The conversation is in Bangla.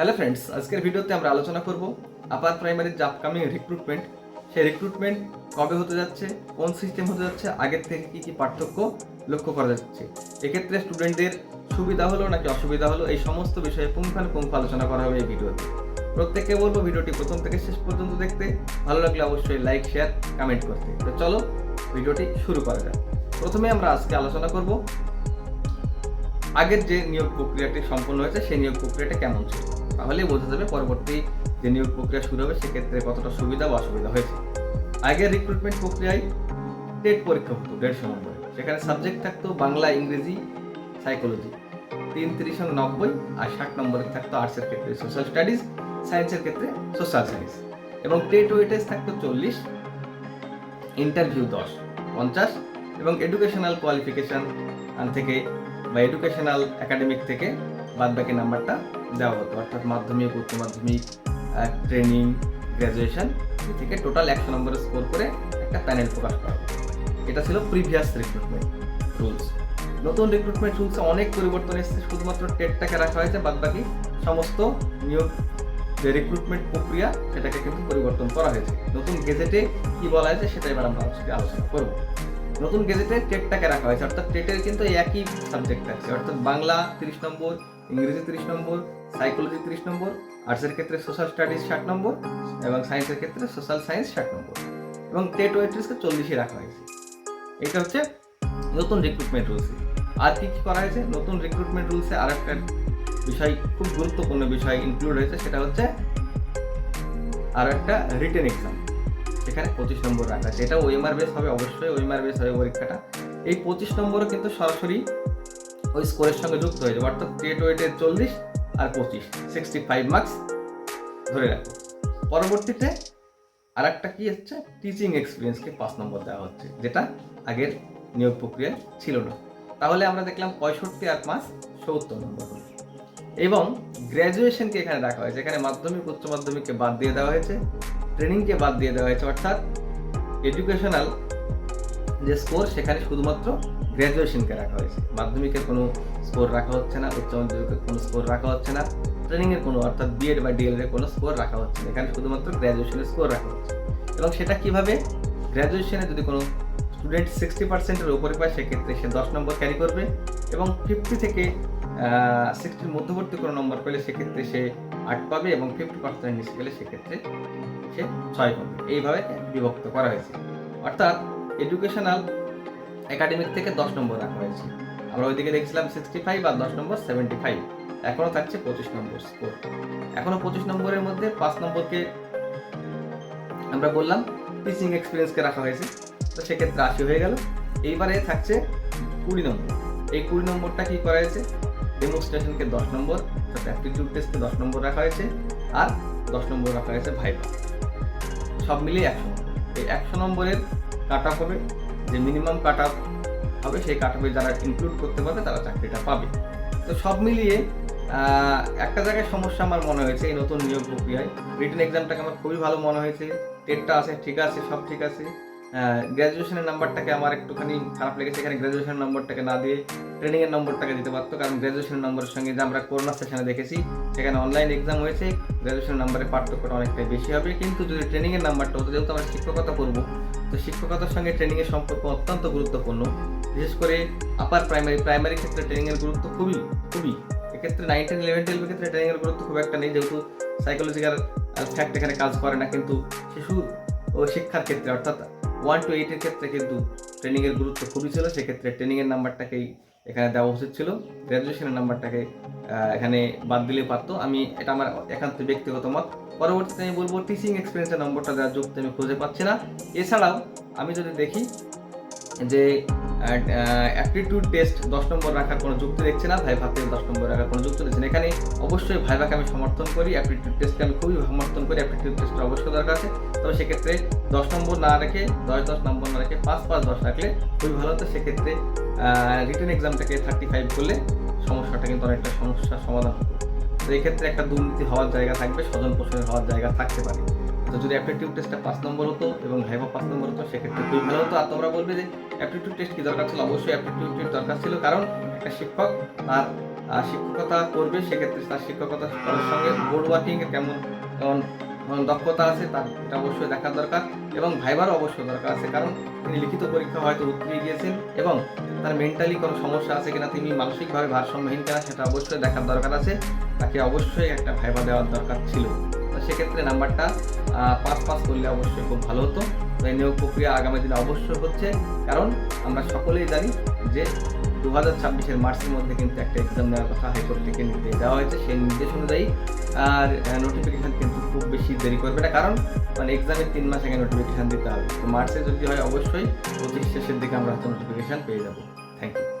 হ্যালো ফ্রেন্ডস আজকের ভিডিওতে আমরা আলোচনা করব আপার প্রাইমারির যে আপকামিং রিক্রুটমেন্ট সেই রিক্রুটমেন্ট কবে হতে যাচ্ছে, কোন সিস্টেম হতে যাচ্ছে, আগের থেকে কি কি পার্থক্য লক্ষ্য করা যাচ্ছে। এক্ষেত্রে স্টুডেন্টদের সুবিধা হলো নাকি অসুবিধা হলো, এই সমস্ত বিষয়ে পুঙ্খানুপুঙ্খ আলোচনা করা হবে এই ভিডিওতে। প্রত্যেককে বলব ভিডিওটি প্রথম থেকে শেষ পর্যন্ত দেখতে, ভালো লাগলে অবশ্যই লাইক শেয়ার কমেন্ট করতে। তো চলো, ভিডিওটি শুরু করা যাক। প্রথমে আমরা আজকে আলোচনা করব আগের যে নিয়োগ প্রক্রিয়াটি সম্পন্ন হয়েছে, সেই নিয়োগ প্রক্রিয়াটা কেমন ছিল? তাহলেই বোঝা যাবে পরবর্তী যে নিয়োগ প্রক্রিয়া শুরু হবে, সেক্ষেত্রে কতটা সুবিধা বা অসুবিধা হয়েছে। আগের রিক্রুটমেন্ট প্রক্রিয়ায় টেট পরীক্ষা হতো দেড়শো নম্বরে। সেখানে সাবজেক্ট থাকতো বাংলা, ইংরেজি সাইকোলজি তিন তিরিশ নব্বই আর ষাট নম্বরে থাকতো আর্টসের ক্ষেত্রে সোশ্যাল স্টাডিজ সায়েন্সের ক্ষেত্রে সোশ্যাল সায়েন্স এবং টেট ওয়েটেজ থাকতো চল্লিশ ইন্টারভিউ দশ, পঞ্চাশ এবং এডুকেশনাল কোয়ালিফিকেশান থেকে বা এডুকেশনাল একাডেমিক থেকে বাদ বাকি নাম্বারটা দেওয়া হতো। অর্থাৎ মাধ্যমিক, উচ্চ মাধ্যমিক ট্রেনিং গ্র্যাজুয়েশন থেকে টোটাল একশো নম্বরে স্কোর করে একটা প্যানেল প্রকাশ করা হতো। এটা ছিল প্রিভিয়াস রিক্রুটমেন্ট রুলস নতুন রিক্রুটমেন্ট রুলসে অনেক পরিবর্তন এসেছে, শুধুমাত্র টেটটাকে রাখা হয়েছে বাদ বাকি সমস্ত নিয়োগ, যে রিক্রুটমেন্ট প্রক্রিয়া, সেটাকে কিন্তু পরিবর্তন করা হয়েছে। নতুন গেজেটে কি বলা হয়েছে সেটা এবার আমরা আজকে আলোচনা করব। নতুন গেজেটে টেটটাকে রাখা হয়েছে, অর্থাৎ টেটের কিন্তু একই সাবজেক্ট আছে, অর্থাৎ বাংলা তিরিশ নম্বর ইংরেজি তিরিশ নম্বর সাইকোলজি তিরিশ নম্বর আর্টসের ক্ষেত্রে সোশ্যাল স্টাডিজ ষাট নম্বর এবং সায়েন্সের ক্ষেত্রে সোশ্যাল সায়েন্স ষাট নম্বর। এবং টেট ওয়েট্রেসকে চল্লিশে রাখা হয়েছে। এটা হচ্ছে নতুন রিক্রুটমেন্ট রুলসে আর কি কি করা হয়েছে? নতুন রিক্রুটমেন্ট রুলসে আর একটা বিষয়, খুব গুরুত্বপূর্ণ বিষয় ইনক্লুড হয়েছে, সেটা হচ্ছে আর একটা রিটেন এক্সাম সেখানে পঁচিশ নম্বর রাখা এটা ওএমআর বেস হবে, অবশ্যই ওএমআর বেস হবে পরীক্ষাটা। এই পঁচিশ নম্বরও কিন্তু সরাসরি ওই স্কোরের সঙ্গে যুক্ত হয়ে যাবে অর্থাৎ টেট ওয়েটের চল্লিশ আর পঁচিশ সিক্সটি ফাইভ মার্কস ধরে রাখো। পরবর্তীতে আর একটা কি হচ্ছে? টিচিং এক্সপিরিয়েন্সকে পাঁচ নম্বর দেওয়া হচ্ছে, যেটা আগের নিয়োগ প্রক্রিয়ায় ছিল না। তাহলে আমরা দেখলাম পঁয়ষট্টি আর পাঁচ সত্তর নম্বর এবং গ্র্যাজুয়েশনকে এখানে রাখা হয়েছে। এখানে মাধ্যমিক, উচ্চ মাধ্যমিককে বাদ দিয়ে দেওয়া হয়েছে ট্রেনিংকে বাদ দিয়ে দেওয়া হয়েছে। অর্থাৎ এডুকেশনাল যে স্কোর সেখানে শুধুমাত্র গ্র্যাজুয়েশনকে রাখা হয়েছে। মাধ্যমিকের কোনো স্কোর রাখা হচ্ছে না, উচ্চ মাধ্যমিকের কোনো স্কোর রাখা হচ্ছে না ট্রেনিংয়ের কোনো, অর্থাৎ বিএড বা ডিএলএড এর কোনো স্কোর রাখা হচ্ছে না। এখানে শুধুমাত্র গ্র্যাজুয়েশনের স্কোর রাখা হচ্ছে। এবং সেটা কীভাবে? গ্র্যাজুয়েশনে যদি কোনো স্টুডেন্ট সিক্সটি পার্সেন্টের উপরে পায়, সেক্ষেত্রে সে দশ নম্বর ক্যারি করবে এবং ফিফটি থেকে সিক্সটির মধ্যবর্তী কোনো নম্বর পেলে সেক্ষেত্রে সে আট পাবে এবং ফিফটি পার্সেন্ট নিচে পেলে সেক্ষেত্রে সে ছয় পাবে। এইভাবে বিভক্ত করা হয়েছে। অর্থাৎ এডুকেশনাল একাডেমিক থেকে দশ নম্বর রাখা হয়েছে। আমরা ওইদিকে দেখছিলাম সিক্সটি ফাইভ আর দশ নম্বর সেভেন্টি ফাইভ এখনও থাকছে পঁচিশ নম্বর স্কোর এখনও পঁচিশ নম্বরের মধ্যে পাঁচ নম্বরকে আমরা বললাম টিচিং এক্সপিরিয়েন্সকে রাখা হয়েছে। তো সেক্ষেত্রে আশি হয়ে গেল। এইবারে থাকছে কুড়ি নম্বর। এই কুড়ি নম্বরটা কি করা হয়েছে? ডেমনস্ট্রেশনকে দশ নম্বর অর্থাৎ অ্যাপটিটিউড টেস্টকে দশ নম্বর রাখা হয়েছে আর দশ নম্বর রাখা হয়েছে ভাইবা সব মিলিয়ে একশো। নম্বর এই একশো নম্বরের কাট অফ হবে যে মিনিমাম কাট অফ হবে, সেই কাট অফে যারা ইনক্লুড করতে পারবে, তারা চাকরিটা পাবে। তো সব মিলিয়ে একটা জায়গায় সমস্যা আমার মনে হয়েছে, এই নতুন নিয়োগ প্রক্রিয়ায়। রিটার্ন এক্সামটাকে আমার খুবই ভালো মনে হয়েছে। টেটটা আছে, ঠিক আছে, সব ঠিক আছে। গ্র্যাজুয়েশনের নাম্বারটাকে আমার একটুখানি খারাপ লেগেছে, এখানে না দিয়ে ট্রেনিংয়ের নম্বরটাকে দিতে পারতো, কারণ নম্বরের সঙ্গে যে আমরা করোনা সেশনে দেখেছি, সেখানে অনলাইন এক্সাম হয়েছে পার্থক্যটা অনেকটাই বেশি হবে, কিন্তু যদি ট্রেনিংয়ের নাম্বারটা হতো, যেহেতু আমরা শিক্ষকতা করব তো শিক্ষকতার সঙ্গে ট্রেনিংয়ের সম্পর্ক অত্যন্ত গুরুত্বপূর্ণ, বিশেষ করে আপার প্রাইমারি প্রাইমারি ক্ষেত্রে ট্রেনিংয়ের গুরুত্ব খুবই খুবই, এক্ষেত্রে নাইন টেন ইলেভেন টুয়েলভের ক্ষেত্রে ট্রেনিংয়ের গুরুত্ব খুব একটা নেই, যেহেতু সাইকোলজিক্যাল ফ্যাক্ট এখানে কাজ করে না, কিন্তু শিশু ও শিক্ষার ক্ষেত্রে, অর্থাৎ ওয়ান টু এইটের ক্ষেত্রে কিন্তু ট্রেনিংয়ের গুরুত্ব খুবই ছিল। সেক্ষেত্রে ট্রেনিংয়ের নাম্বারটাকেই এখানে দেওয়া উচিত ছিল। গ্র্যাজুয়েশনের নাম্বারটাকে এখানে বাদ দিলে পারতো। আমি এটা আমার একান্ত ব্যক্তিগত মত। পরবর্তীতে আমি বলব টিচিং এক্সপিরিয়েন্সের নম্বরটা দেওয়ার যুক্তি আমি খুঁজে পাচ্ছি না। এছাড়াও আমি যদি দেখি যে অ্যাপটিটিউড টেস্ট দশ নম্বর রাখার কোনো যুক্তি দেখছি না ভাই ভাবতে দশ নম্বর রাখার কোনো যুক্তি দেখছি না। এখানে অবশ্যই ভাইভাকে আমি সমর্থন করি অ্যাপটিটিউড টেস্টকে আমি খুবই সমর্থন করি অ্যাপটিটিউড টেস্টের অবশ্যই দরকার আছে। তবে সেক্ষেত্রে দশ নম্বর না রেখে, দশ দশ নম্বর না রেখে পাঁচ পাঁচ দশ রাখলে খুবই ভালো হতো। সেক্ষেত্রে রিটার্ন এক্সামটাকে থার্টি ফাইভ করলে সমস্যাটা কিন্তু অনেকটা সমস্যার সমাধান হতো। তো এক্ষেত্রে একটা দুর্নীতি হওয়ার জায়গা থাকবে, স্বজন পোষণের হওয়ার জায়গা থাকতে পারে। তো যদি অ্যাপটিটিউড টেস্টটা পাঁচ নম্বর হতো এবং ভাইভা পাঁচ নম্বর হতো, সেক্ষেত্রে খুবই ভালো হতো। আর তোমরা বলবে যে অ্যাপটিটিউড টেস্ট কি দরকার ছিল? অবশ্যই অ্যাপটিটিউড টেস্ট দরকার ছিল। কারণ একটা শিক্ষক তার শিক্ষকতা করবে, সেক্ষেত্রে তার শিক্ষকতা করার সঙ্গে বোর্ড ওয়ার্কিং কেমন দক্ষতা আছে, তার এটা অবশ্যই দেখার দরকার। এবং ভাইবারও অবশ্যই দরকার আছে, কারণ তিনি লিখিত পরীক্ষা হয়তো উত্তরে গিয়েছেন এবং তার মেন্টালি কোনো সমস্যা আছে কিনা, তিনি মানসিকভাবে ভারসাম্যহীন কিনা, সেটা অবশ্যই দেখার দরকার আছে। তাকে অবশ্যই একটা ভাইবা দেওয়ার দরকার ছিল। সেক্ষেত্রে নাম্বারটা পাঁচ পাস করলে অবশ্যই খুব ভালো হতো। এই নিয়োগ প্রক্রিয়া আগামী দিনে অবশ্যই হচ্ছে, কারণ আমরা সকলেই জানি যে দু হাজার ছাব্বিশের মার্চের মধ্যে কিন্তু একটা এক্সাম নেওয়ার কথা হাইকোর্ট থেকে নির্দেশ দেওয়া হয়েছে। সেই নির্দেশ অনুযায়ী, আর নোটিফিকেশন কিন্তু খুব বেশি দেরি করবে না, কারণ মানে এক্সামের তিন মাস আগে নোটিফিকেশন দিতে হবে। তো মার্চে যদি হয় অবশ্যই, পঁচিশ শেষের দিকে আমরা হয়তো নোটিফিকেশন পেয়ে যাব। Thank you